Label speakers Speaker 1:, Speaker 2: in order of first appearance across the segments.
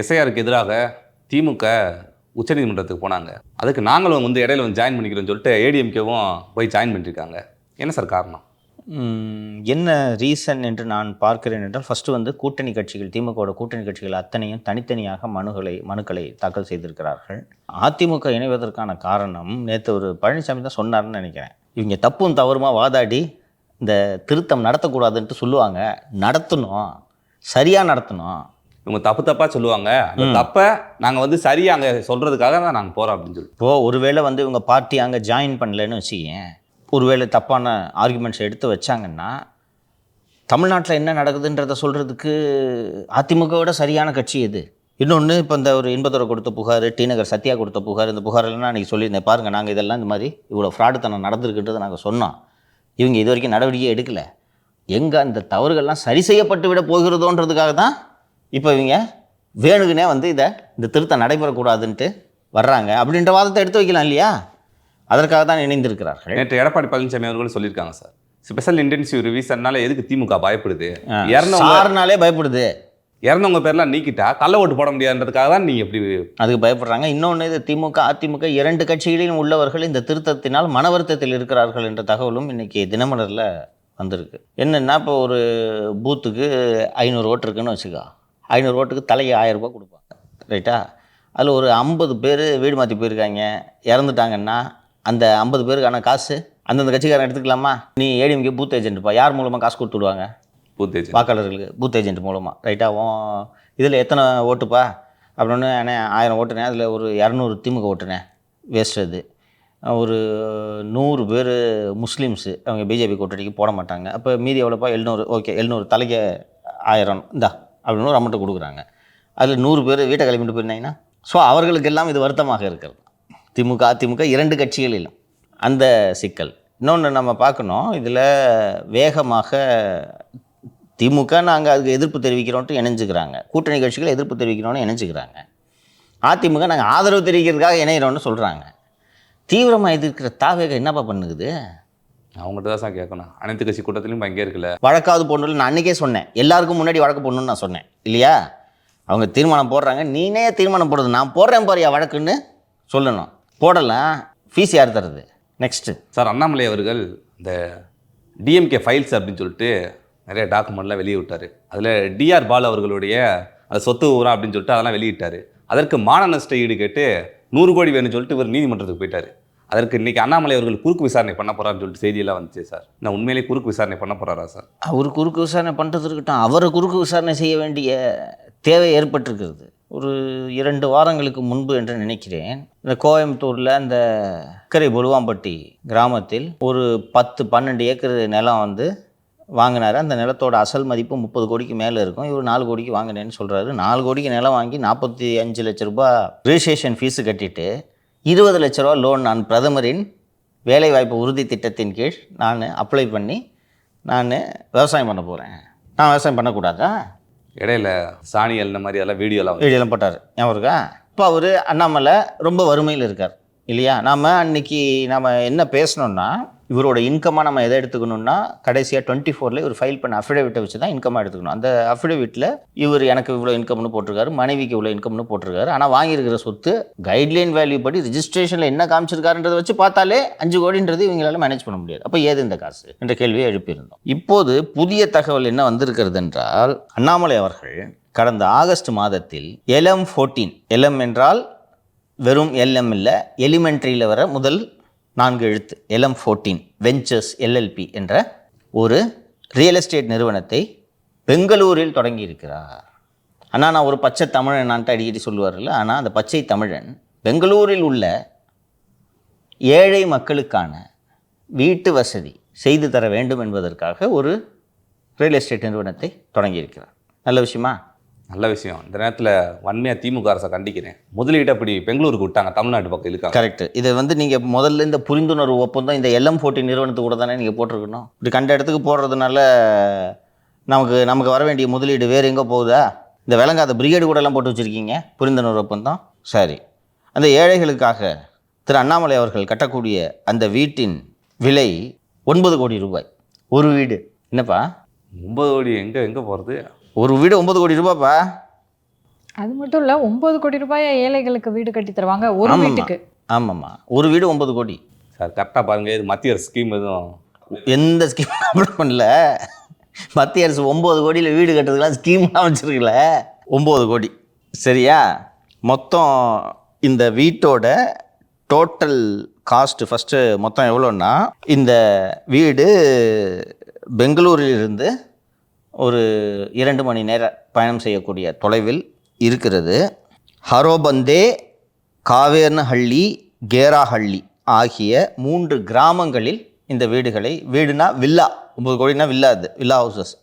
Speaker 1: எஸ்ஐஆருக்கு எதிராக திமுக உச்சநீதிமன்றத்துக்கு போனாங்க. அதுக்கு நாங்களும் வந்து இடையில வந்து ஜாயின் பண்ணிக்கிறோம்னு சொல்லிட்டு ஏடிஎம்கேவும் போய் ஜாயின் பண்ணியிருக்காங்க என்ன சார் காரணம்?
Speaker 2: என்ன ரீசன் என்று நான் பார்க்கிறேன் என்றால் ஃபஸ்ட்டு வந்து கூட்டணி கட்சிகள் திமுகவோட கூட்டணி கட்சிகள் அத்தனையும் தனித்தனியாக மனுகளை மனுக்களை தாக்கல் செய்திருக்கிறார்கள். அதிமுக இணைவதற்கான காரணம் நேற்று ஒரு பழனிசாமி தான் சொன்னார்னு நினைக்கிறேன். இவங்க தப்பும் தவறுமா வாதாடி இந்த திருத்தம் நடத்தக்கூடாதுன்ட்டு சொல்லுவாங்க. நடத்தணும். சரியாக நடத்தணும்.
Speaker 1: இவங்க தப்பு தப்பா சொல்லுவாங்க. அந்த தப்பை நாங்க வந்து சரியா அங்க சொல்றதுக்காக தான் நாங்க போறோம் அப்படின்னு சொல்லி.
Speaker 2: இப்போது ஒருவேளை வந்து இவங்க பார்ட்டி அங்கே ஜாயின் பண்ணலன்னு வச்சுக்கேன் ஒருவேளை தப்பான ஆர்குமெண்ட்ஸ் எடுத்து வச்சாங்கன்னா தமிழ்நாட்டில் என்ன நடக்குதுன்றதை சொல்கிறதுக்கு அதிமுகவோட சரியான கட்சி எது? இன்னொன்று இப்போ இந்த ஒரு இன்பத்தோட கொடுத்த புகார் டி நகர் சத்யா கொடுத்த புகார் இந்த புகாரெல்லாம் அன்றைக்கி சொல்லியிருந்தேன். பாருங்கள் நாங்கள் இதெல்லாம் இந்த மாதிரி இவ்வளோ ஃப்ராடுத்தனம் நடந்திருக்குன்றதை நாங்கள் சொன்னோம். இவங்க இது வரைக்கும் நடவடிக்கை எடுக்கலை. எங்கே அந்த தவறுகள்லாம் சரி செய்யப்பட்டு விட போகிறதோன்றதுக்காக தான் இப்போ இவங்க வேணுக்குனே வந்து இதை இந்த திருத்தம் நடைபெறக்கூடாதுன்ட்டு வர்றாங்க. அப்படின்ற வாதத்தை எடுத்து வைக்கலாம் இல்லையா? அதற்காக தான் இணைந்திருக்கிறார்கள்.
Speaker 1: நேற்று எடப்பாடி பழனிசாமி அவர்களும் சொல்லியிருக்காங்க சார். ஸ்பெஷல் இன்டென்சிவ் ரிவிஷன்னால எதுக்கு திமுக பயப்படுது? இறந்தவங்க
Speaker 2: சாருனாலே பயப்படுது.
Speaker 1: இறந்தவங்க பேர்லாம் நீக்கிட்டா கள்ள ஓட்டு போட முடியாதுன்றதுக்காக தான் நீங்க எப்படி
Speaker 2: அதுக்கு பயப்படுறாங்க. இன்னொன்று இது திமுக அதிமுக இரண்டு கட்சிகளிலும் உள்ளவர்கள் இந்த திருத்தத்தினால் மன வருத்தத்தில் இருக்கிறார்கள் என்ற தகவலும் இன்னைக்கு தினமலரில் வந்திருக்கு. என்னென்னா இப்போ ஒரு பூத்துக்கு ஐநூறு ஓட்டு இருக்குன்னு வச்சுக்கோ. ஐநூறு ஓட்டுக்கு தலைக்கு ஆயிரம் ரூபாய் கொடுப்பாங்க. ரைட்டா? அதில் ஒரு ஐம்பது பேர் வீடு மாற்றி போயிருக்காங்க. இறந்துட்டாங்கன்னா அந்த ஐம்பது பேருக்கான காசு அந்தந்த கட்சிக்காரன் எடுத்துக்கலாமா? நீ ஏடிஎம்கே பூத் ஏஜென்ட்ப்பா யார் மூலமாக காசு கொடுத்து விடுவாங்க?
Speaker 1: பூத்தேஜ்
Speaker 2: வாக்காளர்களுக்கு. பூத் ஏஜென்ட் மூலமாக ரைட்டாகவும் இதில் எத்தனை ஓட்டுப்பா அப்படின்னு அண்ணே ஆயிரம் ஓட்டுனேன் அதில் ஒரு இரநூறு திமுக ஓட்டுனேன் வேஸ்ட் அது. ஒரு நூறு பேர் முஸ்லீம்ஸு. அவங்க பிஜேபி கூட்டணிக்கு போட மாட்டாங்க. அப்போ மீதி எவ்வளோப்பா? எழுநூறு. ஓகே எழுநூறு. தலைக்கு ஆயிரம். இந்தா. அப்படின்னு ஒரு அமௌண்ட்டை கொடுக்குறாங்க. அதில் நூறு பேர் வீட்டை கிளம்பிட்டு போயிருந்தாங்கன்னா ஸோ அவர்களுக்கெல்லாம் இது வருத்தமாக இருக்கிறது. திமுக அதிமுக இரண்டு கட்சிகளிலும் அந்த சிக்கல். இன்னொன்று நம்ம பார்க்கணும் இதில் வேகமாக திமுக நாங்கள் அதுக்கு எதிர்ப்பு தெரிவிக்கிறோன்ட்டு இணைஞ்சுக்கிறாங்க. கூட்டணி கட்சிகள் எதிர்ப்பு தெரிவிக்கிறோன்னு இணைஞ்சுக்கிறாங்க. அதிமுக நாங்கள் ஆதரவு தெரிவிக்கிறதுக்காக இணைகிறோன்னு சொல்கிறாங்க தீவிரமாக எதிர்க்கிற தாவேக என்னப்பா பண்ணுகுது?
Speaker 1: அவங்ககிட்ட தான் சார் கேட்கணும். அனைத்து கட்சி கூட்டத்திலையும் பங்கே இருக்குல்ல
Speaker 2: வழக்காவது போடணும் நான் அன்றைக்கே சொன்னேன். எல்லாருக்கும் முன்னாடி வழக்கு போடணும்னு நான் சொன்னேன். இல்லையா? அவங்க தீர்மானம் போடுறாங்க. நீனே தீர்மானம் போடுறது. நான் போடுறேன் பாரியா வழக்குன்னு சொல்லணும். போடலாம் ஃபீஸ் யார் தருது? நெக்ஸ்ட்டு
Speaker 1: சார் அண்ணாமலை அவர்கள் இந்த டிஎம்கே ஃபைல்ஸ் அப்படின்னு சொல்லிட்டு நிறைய டாக்குமெண்ட்லாம் வெளியே விட்டார் அதில் டிஆர் பாலு அவர்களுடைய அந்த சொத்து ஊரா அப்படின்னு சொல்லிட்டு அதெல்லாம் வெளியிட்டார். அதற்கு மான நஷ்ட ஈடு கேட்டு நூறு கோடி வேணும்னு சொல்லிட்டு இவர் நீதிமன்றத்துக்கு போயிட்டார். அதற்கு இன்றைக்கி அண்ணாமலை அவர்கள் குறுக்கு விசாரணை பண்ண போகிறான்னு சொல்லிட்டு செய்தியெல்லாம் வந்துச்சு சார். நான் உண்மையிலேயே குறுக்கு விசாரணை பண்ண போகிறாரா சார்?
Speaker 2: அவர் குறுக்கு விசாரணை பண்ணுறது இருக்கட்டும் அவரை குறுக்கு விசாரணை செய்ய வேண்டிய தேவை ஏற்பட்டிருக்கிறது. ஒரு இரண்டு வாரங்களுக்கு முன்பு என்று நினைக்கிறேன் இந்த கோயம்புத்தூரில் அந்த அக்கரை பொலுவாம்பட்டி கிராமத்தில் ஒரு பத்து பன்னெண்டு ஏக்கர் நிலம் வந்து வாங்கினார். அந்த நிலத்தோட அசல் மதிப்பு முப்பது கோடிக்கு மேலே இருக்கும். இவர் நாலு கோடிக்கு வாங்கினேன்னு சொல்கிறாரு நாலு கோடிக்கு நிலம் வாங்கி நாற்பத்தி அஞ்சு லட்ச ரூபாய் ரிஜிஸ்ட்ரேஷன் ஃபீஸு கட்டிட்டு இருபது லட்ச ரூபா லோன் நான் பிரதமரின் வேலைவாய்ப்பு உறுதி திட்டத்தின் கீழ் நான் அப்ளை பண்ணி நான் விவசாயம் பண்ண போகிறேன் நான் விவசாயம் பண்ணக்கூடாதா?
Speaker 1: இடையில சாணி எழுந்த மாதிரி அதெல்லாம் வீடியோலாம்
Speaker 2: வீடியோலாம் போட்டார். ஞாபகம் இருக்கா? இப்போ அவர் அண்ணாமலை ரொம்ப வறுமையில் இருக்கார் இல்லையா? நாம் அன்னைக்கு நம்ம என்ன பேசணும்னா இவரோட இன்கமாக நம்ம எதை எடுத்துக்கணும்னா கடைசியாக டுவெண்ட்டி ஃபோரில் இவர் ஃபைல் பண்ண அஃபிடேவிட்டை வச்சு தான் இன்கமாக எடுத்துக்கணும். அந்த அஃபிடேவிட்டில் இவர் எனக்கு இவ்வளோ இன்கம்னு போட்டிருக்காரு மனைவிக்கு இவ்வளோ இன்கம்னு போட்டிருக்காரு. ஆனால் வாங்கியிருக்கிற சொத்து கைட்லைன் வேல்யூ படி ரிஜிஸ்ட்ரேஷனில் என்ன காமிச்சிருக்காருன்றதை வச்சு பார்த்தாலே அஞ்சு கோடின்றது இவங்களால மேனேஜ் பண்ண முடியாது. அப்போ ஏது இந்த காசு? என்ற கேள்வியை எழுப்பியிருந்தோம். இப்போது புதிய தகவல் என்ன வந்திருக்கிறது என்றால் அண்ணாமலை அவர்கள் கடந்த ஆகஸ்ட் மாதத்தில் எல்எம் ஃபோர்டீன் எல்எம் என்றால் வெறும் எல்எம் இல்லை எலிமெண்ட்ரியில் வர முதல் நான்கு எழுத்து எல்எம் ஃபோர்டீன் வெஞ்சர்ஸ் எல்எல்பி என்ற ஒரு ரியல் எஸ்டேட் நிறுவனத்தை பெங்களூரில் தொடங்கியிருக்கிறார். ஆனால் நான் ஒரு பச்சை தமிழன் நான்ட்டு அடிக்கடி சொல்லுவார்ல ஆனால் அந்த பச்சை தமிழன் பெங்களூரில் உள்ள ஏழை மக்களுக்கான வீட்டு வசதி செய்து தர வேண்டும் என்பதற்காக ஒரு ரியல் எஸ்டேட் நிறுவனத்தை தொடங்கியிருக்கிறார். நல்ல விஷயமா?
Speaker 1: நல்ல விஷயம். இந்த நேரத்தில் வன்மையாக திமுக அரசை கண்டிக்கிறேன். முதலீடு அப்படி பெங்களூருக்கு விட்டாங்க தமிழ்நாட்டு பக்கம் இருக்காங்க
Speaker 2: கரெக்ட் இதை வந்து நீங்கள் முதல்ல இந்த புரிந்துணர்வு ஒப்பந்தம் இந்த எல்எம் ஃபோர்ட்டி நிறுவனத்து கூட தானே நீங்கள் போட்டிருக்கணும்? இப்படி கண்ட இடத்துக்கு போடுறதுனால நமக்கு நமக்கு வர வேண்டிய முதலீடு வேறு எங்கே போகுதா? இந்த விளங்காத பிரிகேடு கூட எல்லாம் போட்டு வச்சுருக்கீங்க புரிந்துணர்வு ஒப்பந்தம். சரி. அந்த ஏழைகளுக்காக திரு அண்ணாமலை அவர்கள் கட்டக்கூடிய அந்த வீட்டின் விலை ஒன்பது கோடி ரூபாய். ஒரு வீடு. என்னப்பா?
Speaker 1: ஒன்பது கோடி எங்கே எங்கே போகிறது
Speaker 2: ஒரு வீடு ஒன்பது கோடி ரூபாய்ப்பா
Speaker 3: அது மட்டும் இல்ல ஒன்பது கோடி ரூபாய் ஏழைகளுக்கு வீடு கட்டி தருவாங்க ஒரு
Speaker 2: ஆமாம்மா.
Speaker 3: வீட்டுக்கு.
Speaker 2: ஆமாம்மா. ஒரு வீடு ஒன்பது கோடி.
Speaker 1: சார் கரெக்டாக பாருங்க இது மத்திய அரசு ஸ்கீம் எதுவும்.
Speaker 2: எந்த ஸ்கீம் அப்ளை பண்ணல. மத்திய அரசு ஒம்பது கோடியில் வீடு கட்டுறதுக்கெலாம் ஸ்கீம்லாம் வச்சுருக்கல. ஒம்பது கோடி. சரியா? மொத்தம் இந்த வீட்டோட டோட்டல் காஸ்ட்டு ஃபஸ்ட்டு மொத்தம் எவ்வளோன்னா இந்த வீடு பெங்களூரிலிருந்து ஒரு இரண்டு மணி நேர பயணம் செய்யக்கூடிய தொலைவில் இருக்கிறது. ஹரோபந்தே காவேர்னஹள்ளி கேராஹள்ளி ஆகிய மூன்று கிராமங்களில் இந்த வீடுகளை வீடுனா வில்லா ஒம்பது கோடினா வில்லா அது வில்லா ஹவுசஸ்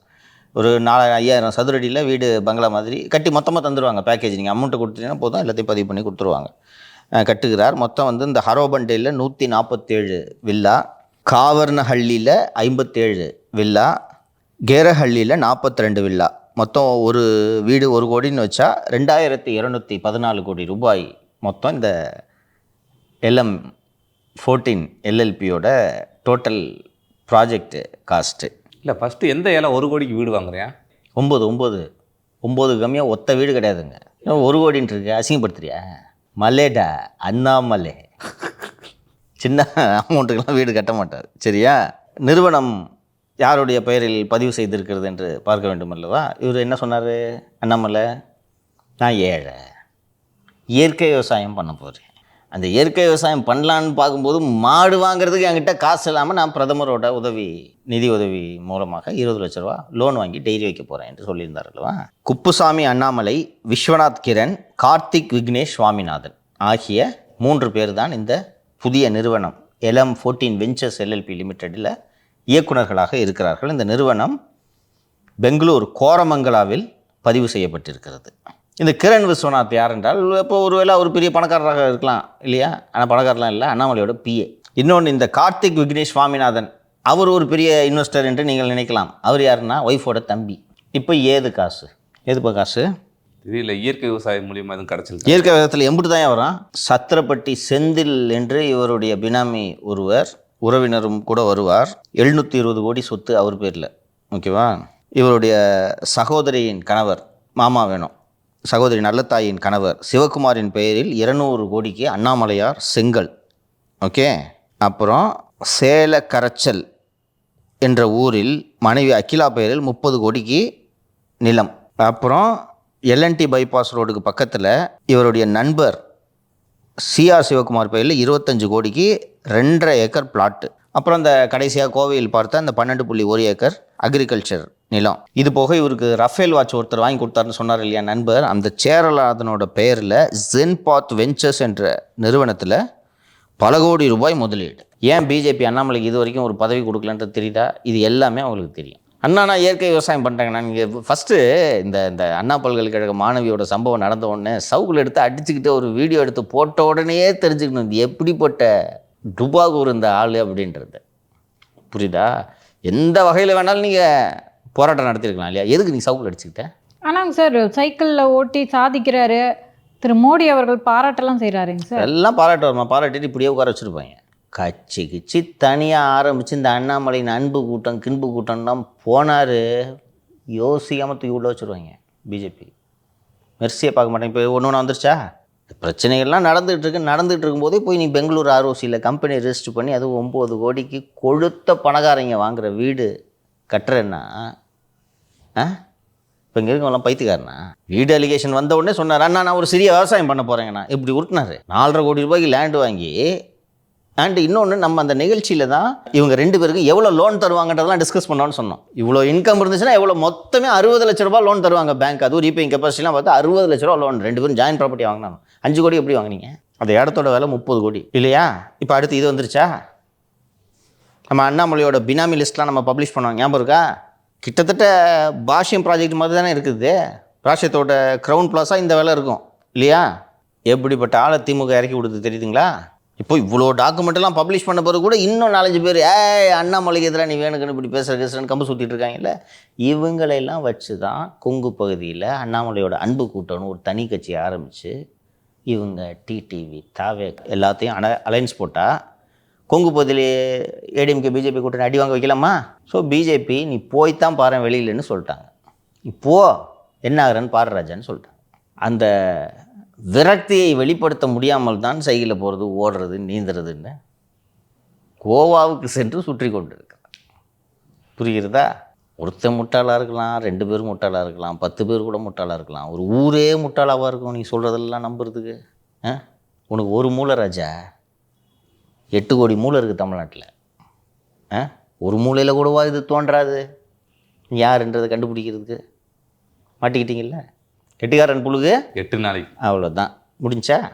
Speaker 2: ஒரு நாலு ஐயாயிரம் சதுரடியில் வீடு பங்களா மாதிரி கட்டி மொத்தமாக தந்துடுவாங்க பேக்கேஜ் நீங்கள் அமௌண்ட்டு கொடுத்தீங்கன்னா போதும் எல்லாத்தையும் பதிவு பண்ணி கொடுத்துருவாங்க. கட்டுகிறார். மொத்தம் வந்து இந்த ஹரோபண்டேயில் நூற்றி நாற்பத்தேழு வில்லா காவர்னஹள்ளியில் ஐம்பத்தேழு வில்லா கேரஹள்ளியில் நாற்பத்தி ரெண்டு வில்லா. மொத்தம் ஒரு வீடு ஒரு கோடின்னு வச்சா ரெண்டாயிரத்தி இரநூத்தி பதினாலு கோடி ரூபாய் மொத்தம் இந்த எல்எம் ஃபோர்டீன் எல்எல்பியோட டோட்டல் ப்ராஜெக்ட் காஸ்ட்டு
Speaker 1: இல்லை ஃபஸ்ட்டு எந்த ஏழை ஒரு கோடிக்கு வீடு வாங்குறேன்
Speaker 2: ஒம்பது ஒம்பது. ஒம்பது கம்மியாக ஒத்த வீடு கிடையாதுங்க. இன்னும் ஒரு கோடின்ட்டு இருக்கு? அசிங்கப்படுத்துறியா? மலேடா அண்ணாமலை. சின்ன அமௌண்ட்டுக்கெல்லாம் வீடு கட்ட மாட்டார். சரியா? நிறுவனம் யாருடைய பெயரில் பதிவு செய்திருக்கிறது என்று பார்க்க வேண்டும் அல்லவா? இவர் என்ன சொன்னார்? அண்ணாமலை நான் ஏழை. இயற்கை விவசாயம் பண்ண போகிறேன் அந்த இயற்கை விவசாயம் பண்ணலான்னு பார்க்கும்போது மாடு வாங்குறதுக்கு என்கிட்ட காசு இல்லாமல் நான் பிரதமரோட உதவி நிதி உதவி மூலமாக இருபது லட்ச ரூபா லோன் வாங்கி டெய்ரி வைக்க போகிறேன் என்று சொல்லியிருந்தார் அல்லவா? குப்புசாமி அண்ணாமலை விஸ்வநாத் கிரண் கார்த்திக் விக்னேஷ் சுவாமிநாதன் ஆகிய மூன்று பேர் தான் இந்த புதிய நிறுவனம் எல்எம் ஃபோர்டீன் வெஞ்சர்ஸ் எல்எல்பி லிமிடெடில் இயக்குனர்களாக இருக்கிறார்கள். இந்த நிறுவனம் பெங்களூர் கோரமங்கலாவில் பதிவு செய்யப்பட்டிருக்கிறது. இந்த கிரண் விஸ்வநாத் யார் என்றால் இப்போ ஒருவேளை ஒரு பெரிய பணக்காரராக இருக்கலாம் இல்லையா? ஆனால் பணக்காரலாம் இல்லை. அண்ணாமலையோட பிஏ இன்னொன்று இந்த கார்த்திக் விக்னேஷ் சுவாமிநாதன் அவர் ஒரு பெரிய இன்வெஸ்டர் என்று நீங்கள் நினைக்கலாம். அவர் யாருன்னா? ஒய்ஃபோட தம்பி. இப்போ ஏது காசு? ஏதுப்பா காசு?
Speaker 1: தெரியல. இயற்கை விவசாயம் மூலியமாக எதுவும் கிடச்சிருக்கா?
Speaker 2: இயற்கை விதத்தில் எம்பிட்டு தான் வரும் சத்திரப்பட்டி செந்தில் என்று இவருடைய பினாமி ஒருவர். உறவினரும் கூட வருவார். எழுநூற்றி இருபது கோடி சொத்து அவர் பேரில். ஓகேவா? இவருடைய சகோதரியின் கணவர் மாமா வேணும். சகோதரி நல்லத்தாயின் கணவர் சிவகுமாரின் பெயரில் இருநூறு கோடிக்கு அண்ணாமலையார் செங்கல். ஓகே? அப்புறம் சேல கரைச்சல் என்ற ஊரில் மனைவி அகிலா பெயரில் முப்பது கோடிக்கு நிலம். அப்புறம் எல்என்டி பைபாஸ் ரோடுக்கு பக்கத்தில் இவருடைய நண்பர் சிஆர் சிவகுமார் பெயரில் இருபத்தஞ்சு கோடிக்கு ரெண்டரை ஏக்கர் பிளாட்டு அப்புறம் இந்த கடைசியாக கோவையில் பார்த்தா அந்த பன்னெண்டு புள்ளி ஒரு ஏக்கர் அக்ரிகல்ச்சர் நிலம். இது போக இவருக்கு ரஃபேல் வாட்ச் ஒருத்தர் வாங்கி கொடுத்தாருன்னு சொன்னார் இல்லையா நண்பர்? அந்த சேரலாதனோட பெயரில் ஜென்பாத் வெஞ்சர்ஸ் என்ற நிறுவனத்தில் பல கோடி ரூபாய் முதலீடு. ஏன் பிஜேபி அண்ணாமலைக்கு இது வரைக்கும் ஒரு பதவி கொடுக்கலன்றது தெரியுதா? இது எல்லாமே அவங்களுக்கு தெரியும். அண்ணா நான் இயற்கை விவசாயம் பண்ணுறேங்கண்ணா நீங்கள் ஃபஸ்ட்டு இந்த இந்த அண்ணா பல்கலைக்கழக மாணவியோட சம்பவம் நடந்த உடனே சவுக்கில் எடுத்து அடிச்சுக்கிட்டு ஒரு வீடியோ எடுத்து போட்ட உடனேயே தெரிஞ்சுக்கணும். இது எப்படிப்பட்ட டுபாகூர் இந்த ஆள் அப்படின்றது. புரியுதா? எந்த வகையில் வேணாலும் நீங்கள் போராட்டம் நடத்திருக்கலாம் இல்லையா? எதுக்கு நீ சவுக்கில் அடிச்சுக்கிட்ட?
Speaker 3: ஆனாங்க சார் சைக்கிள்ல ஓட்டி சாதிக்கிறாரு. திரு மோடி அவர்கள் பாராட்டெல்லாம் செய்கிறாருங்க சார்.
Speaker 2: எல்லாம் பாராட்டு வருமா பாராட்டிட்டு இப்படியே உட்கார வச்சுருப்பாங்க. கட்சி கிச்சி தனியாக ஆரம்பித்து இந்த அண்ணாமலையின் அன்பு கூட்டம் கின்பு கூட்டம்லாம் போனார். யோசிக்காமல் தூக்கி உள்ள வச்சுருவாங்க. பிஜேபி. மெர்சியை பார்க்க மாட்டேங்க. இப்போ ஒன்று ஒன்று வந்துருச்சா? பிரச்சனைகள்லாம் நடந்துகிட்டு இருக்கு நடந்துகிட்டு இருக்கும்போதே போய் நீ பெங்களூர் ஆர்ஓசியில் கம்பெனி ரெஜிஸ்டர் பண்ணி அது ஒம்பது கோடிக்கு கொழுத்த பணக்காரங்க வாங்குகிற வீடு கட்டுறேன்னா ஆ? இப்போ இங்கே இருக்கவங்களாம் பைத்துக்காரனா வீடு அலிகேஷன் வந்த உடனே சொன்னார் அண்ணா நான் ஒரு சிறிய விவசாயம் பண்ண போகிறேங்கண்ணா இப்படி உருட்டினார்? நாலரை கோடி ரூபாய்க்கு லேண்டு வாங்கி அண்ட் இன்னொன்று நம்ம அந்த நிகழ்ச்சியில் தான் இவங்க ரெண்டு பேருக்கு எவ்வளோ லோன் தருவாங்கன்றதெல்லாம் டிஸ்கஸ் பண்ணோன்னு சொன்னோம். இவ்வளோ இன்கம் இருந்துச்சுன்னா எவ்வளோ மொத்தமே அறுபது லட்ச ரூபா லோன் தருவாங்க பேங்க் அதுவும் ரீபேயிங் கெப்பாசிட்டிலாம் பார்த்தா அறுபது லட்ச ரூபா லோன் ரெண்டு பேரும் ஜாயின் ப்ராப்பர்ட்டி வாங்கினாங்க. அஞ்சு கோடி எப்படி வாங்கினீங்க? அந்த இடத்தோட விலை முப்பது கோடி. இல்லையா? இப்போ அடுத்து இது வந்துருச்சா? நம்ம அண்ணாமலையோட பினாமி லிஸ்ட்லாம் நம்ம பப்ளிஷ் பண்ணோம் ஞாபகம் இருக்கா? கிட்டத்தட்ட பாஷ்யம் ப்ராஜெக்ட் மாதிரி தானே இருக்குது. பாஷ்யத்தோட க்ரௌன் பிளாஸாக இந்த விலை இருக்கும். இல்லையா? எப்படிப்பட்ட ஆளை திமுக இறக்கி கொடுத்து தெரியுதுங்களா? இப்போ இவ்வளோ டாக்குமெண்ட்லாம் பப்ளிஷ் பண்ண பிறகு கூட இன்னும் நாலஞ்சு பேர் ஏய் அண்ணாமலைக்கு எதிராக நீ வேணுக்குன்னு இப்படி பேசுகிற கேசுறன்னு கம்பு சுற்றிட்டு இருக்காங்கல்ல? இவங்களையெல்லாம் வச்சு தான் கொங்கு பகுதியில் அண்ணாமலையோட அன்பு கூட்டம்னு ஒரு தனி கட்சி ஆரம்பித்து இவங்க டிடிவி தாவே எல்லாத்தையும் அன அலைன்ஸ் போட்டால் கொங்கு பகுதியில் ஏடிஎம்கே பிஜேபி கூட்டணி அடி வாங்க வைக்கலாமா? ஸோ பிஜேபி நீ போய் தான் பாரு வெளியிலன்னு சொல்லிட்டாங்க. இப்போது என்ன ஆகுறன்னு பாரு ராஜான்னு சொல்லிட்டாங்க. அந்த விரக்தியை வெளிப்படுத்த முடியாமல் தான் சைக்கிளில் போகிறது ஓடுறது நீந்துறதுன்னு கோவாவுக்கு சென்று சுற்றி கொண்டிருக்கிறார். புரிகிறதா? ஒருத்தன் முட்டாளாக இருக்கலாம் ரெண்டு பேரும் முட்டாளாக இருக்கலாம் பத்து பேர் கூட முட்டாளாக இருக்கலாம். ஒரு ஊரே முட்டாளாவாக இருக்கும் நீ சொல்கிறதெல்லாம் நம்புறதுக்கு ஆ? உனக்கு ஒரு மூளை ராஜா எட்டு கோடி மூளை இருக்குது தமிழ்நாட்டில் ஆ? ஒரு மூலையில் கூடவா இது தோன்றாது? யாருன்றதை கண்டுபிடிக்கிறதுக்கு? மாட்டிக்கிட்டீங்களா எட்டுக்காரன் புழுகு?
Speaker 1: எட்டு நாளைக்கு.
Speaker 2: அவ்வளோதான். முடிஞ்சா?